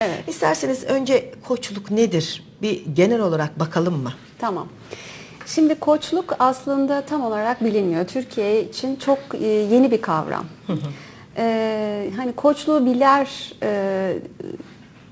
Evet. İsterseniz önce koçluk nedir? Bir genel olarak bakalım mı? Tamam. Şimdi koçluk aslında tam olarak bilinmiyor. Türkiye için çok e, yeni bir kavram. Ee, hani koçluğu biler e,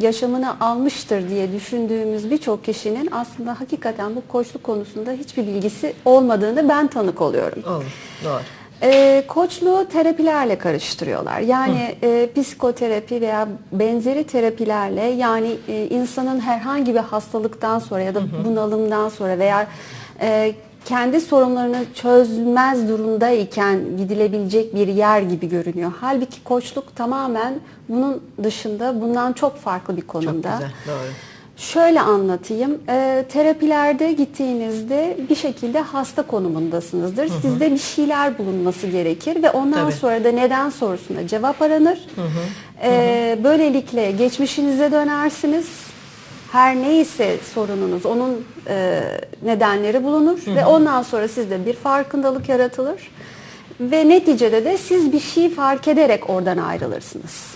yaşamını almıştır diye düşündüğümüz birçok kişinin aslında hakikaten bu koçluk konusunda hiçbir bilgisi olmadığını ben tanık oluyorum. Olur, doğru. E, koçluğu terapilerle karıştırıyorlar. Yani e, psikoterapi veya benzeri terapilerle yani e, insanın herhangi bir hastalıktan sonra ya da bunalımdan sonra veya e, kendi sorunlarını çözmez durumdayken gidilebilecek bir yer gibi görünüyor. Halbuki koçluk tamamen bunun dışında bundan çok farklı bir Çok konumda. güzel, doğru. Şöyle anlatayım. Ee, terapilerde gittiğinizde bir şekilde hasta konumundasınızdır. Sizde bir şeyler bulunması gerekir ve ondan Tabii. sonra da neden sorusuna cevap aranır. Ee, böylelikle geçmişinize dönersiniz. Her neyse sorununuz onun e, nedenleri bulunur ve ondan sonra sizde bir farkındalık yaratılır. Ve neticede de siz bir şey fark ederek oradan ayrılırsınız.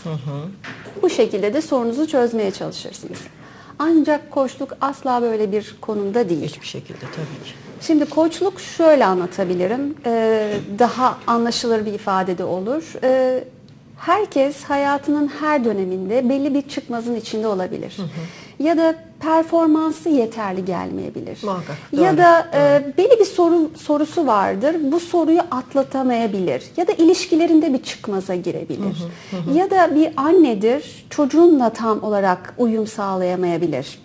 Bu şekilde de sorunuzu çözmeye çalışırsınız. Ancak koçluk asla böyle bir konumda değil. Hiçbir şekilde tabii ki. Şimdi koçluk şöyle anlatabilirim. Ee, daha anlaşılır bir ifadede olur. Ee, herkes hayatının her döneminde belli bir çıkmazın içinde olabilir. Ya da performansı yeterli gelmeyebilir. Muhakkak, Ya doğru, da e, belli bir soru sorusu vardır. Bu soruyu atlatamayabilir. Ya da ilişkilerinde bir çıkmaza girebilir. Ya da bir annedir. Çocuğunla tam olarak uyum sağlayamayabilir.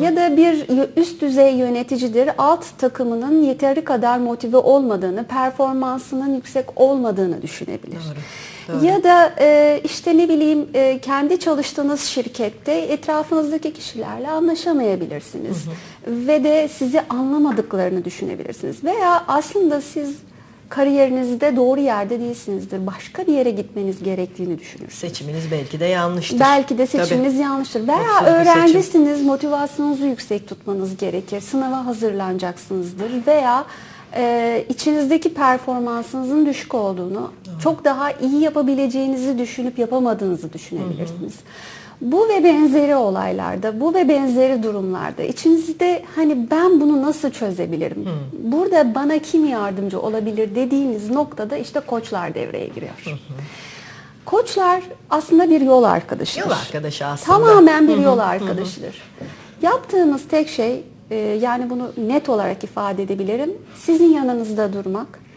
Ya da bir üst düzey yöneticidir. Alt takımının yeteri kadar motive olmadığını, performansının yüksek olmadığını düşünebilir. Doğru, doğru. Ya da e, işte ne bileyim e, kendi çalıştığınız şirkette etrafınızdaki kişilerle anlaşamayabilirsiniz. Ve de sizi anlamadıklarını düşünebilirsiniz. Veya aslında siz kariyerinizde doğru yerde değilsinizdir. Başka bir yere gitmeniz gerektiğini düşünürsünüz. Seçiminiz belki de yanlıştır. Belki de Tabii. seçiminiz yanlıştır. Veya bir seçim. öğrencisiniz, motivasyonunuzu yüksek tutmanız gerekir. Sınava hazırlanacaksınızdır veya e, içinizdeki performansınızın düşük olduğunu, çok daha iyi yapabileceğinizi düşünüp yapamadığınızı düşünebilirsiniz. Bu ve benzeri olaylarda, bu ve benzeri durumlarda içinizde hani ben bunu nasıl çözebilirim? Burada bana kim yardımcı olabilir dediğiniz noktada işte koçlar devreye giriyor. Koçlar aslında bir yol arkadaşıdır. Yol arkadaşı aslında. Tamamen bir yol arkadaşıdır. Yaptığımız tek şey e, yani bunu net olarak ifade edebilirim. Sizin yanınızda durmak.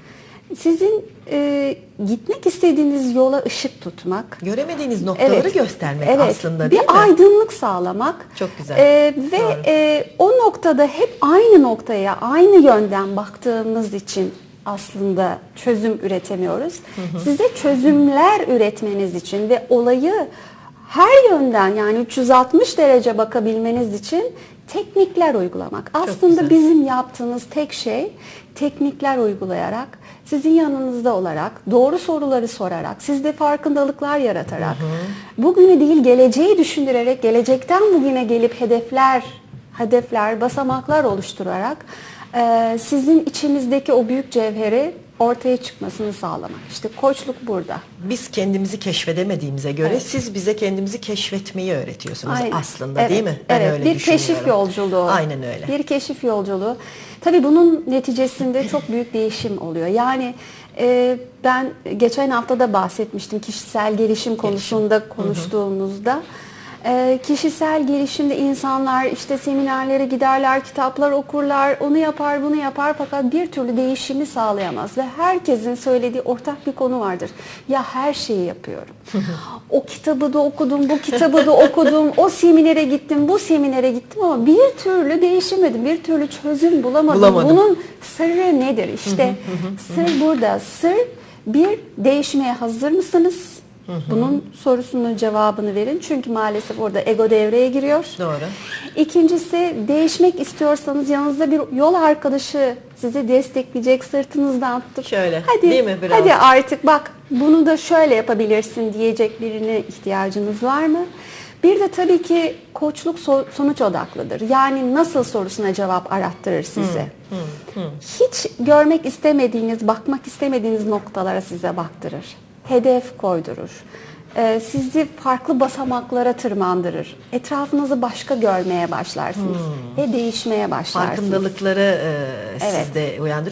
Sizin e, gitmek istediğiniz yola ışık tutmak. Göremediğiniz noktaları göstermek evet, aslında değil bir mi? aydınlık sağlamak. Çok güzel. E, ve Doğru. e, o noktada hep aynı noktaya, aynı yönden baktığımız için aslında çözüm üretemiyoruz. Size çözümler üretmeniz için ve olayı her yönden yani 360 derece bakabilmeniz için teknikler uygulamak. Aslında güzel. bizim yaptığımız tek şey teknikler uygulayarak, sizin yanınızda olarak, doğru soruları sorarak, sizde farkındalıklar yaratarak, bugünü değil geleceği düşündürerek, gelecekten bugüne gelip hedefler, hedefler, basamaklar oluşturarak sizin içinizdeki o büyük cevheri ortaya çıkmasını sağlamak. İşte koçluk burada. Biz kendimizi keşfedemediğimize göre siz bize kendimizi keşfetmeyi öğretiyorsunuz Aynen. aslında Evet, değil mi? Ben evet. öyle bir keşif yolculuğu. Aynen öyle. Bir keşif yolculuğu. Tabii bunun neticesinde çok büyük değişim oluyor. Yani e, ben geçen hafta da bahsetmiştim kişisel gelişim konusunda konuştuğumuzda. E, kişisel gelişimde insanlar işte seminerlere giderler, kitaplar okurlar, onu yapar, bunu yapar fakat bir türlü değişimi sağlayamaz ve herkesin söylediği ortak bir konu vardır. Ya her şeyi yapıyorum. o kitabı da okudum, bu kitabı da okudum, o seminere gittim, bu seminere gittim ama bir türlü değişemedim, bir türlü çözüm bulamadım. Bulamadım. Bunun sırrı nedir? İşte sır burada. Sır bir değişmeye hazır mısınız? Bunun sorusunun cevabını verin. Çünkü maalesef orada ego devreye giriyor. Doğru. İkincisi değişmek istiyorsanız yanınızda bir yol arkadaşı sizi destekleyecek, sırtınızdan tutup Şöyle, hadi, değil mi biraz? hadi artık bak bunu da şöyle yapabilirsin diyecek birine ihtiyacınız var mı? Bir de tabii ki koçluk so- sonuç odaklıdır. Yani nasıl sorusuna cevap arattırır size. Hiç görmek istemediğiniz, bakmak istemediğiniz noktalara size baktırır. Hedef koydurur. e, sizi farklı basamaklara tırmandırır. Etrafınızı başka görmeye başlarsınız ve değişmeye başlarsınız. Farkındalıkları e, Evet. sizde uyandırıyor.